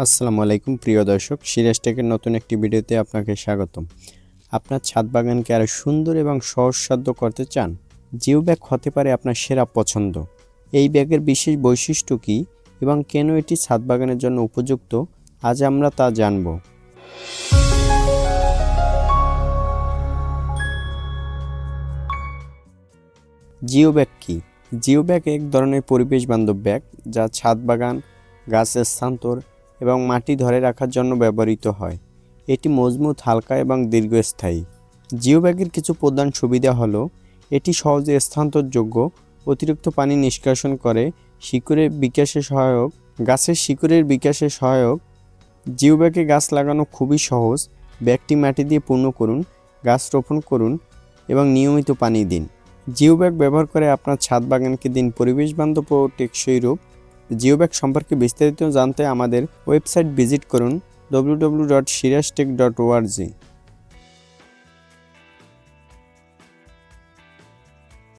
আসসালামু আলাইকুম, প্রিয় দর্শক। সিরাজ টেকের নতুন একটি ভিডিওতে আপনাকে স্বাগতম। আপনার ছাদ বাগানকে আরও সুন্দর এবং সহজসাধ্য করতে চান? জিও ব্যাগ হতে পারে আপনার সেরা পছন্দ। এই ব্যাগের বিশেষ বৈশিষ্ট্য কী এবং কেন এটি ছাদ বাগানের জন্য উপযুক্ত? আজ আমরা তা জানব। জিও ব্যাগ কী? জিও ব্যাগ এক ধরনের পরিবেশ বান্ধব ব্যাগ যা ছাদ বাগান, গাছের স্থানান্তর এবং মাটি ধরে রাখার জন্য ব্যবহৃত হয়। এটি মজবুত, হালকা এবং দীর্ঘস্থায়ী। জিও ব্যাগের কিছু প্রধান সুবিধা হলো, এটি সহজে স্থানান্তরযোগ্য, অতিরিক্ত পানি নিষ্কাশন করে, শিকড়ের বিকাশে সহায়ক, গাছের শিকড়ের বিকাশে সহায়ক। জিও ব্যাগে গাছ লাগানো খুবই সহজ, ব্যাগটি মাটি দিয়ে পূর্ণ করুন, গাছ রোপণ করুন এবং নিয়মিত পানি দিন। জিও ব্যাগ ব্যবহার করে আপনার ছাদ বাগানকে দিন। পরিবেশ বান্ধব ও টেকসই রূপ জিও ব্যাগ সম্পর্কে বিস্তারিত জানতে আমাদের ওয়েবসাইট ভিজিট করুন www.sirastek.org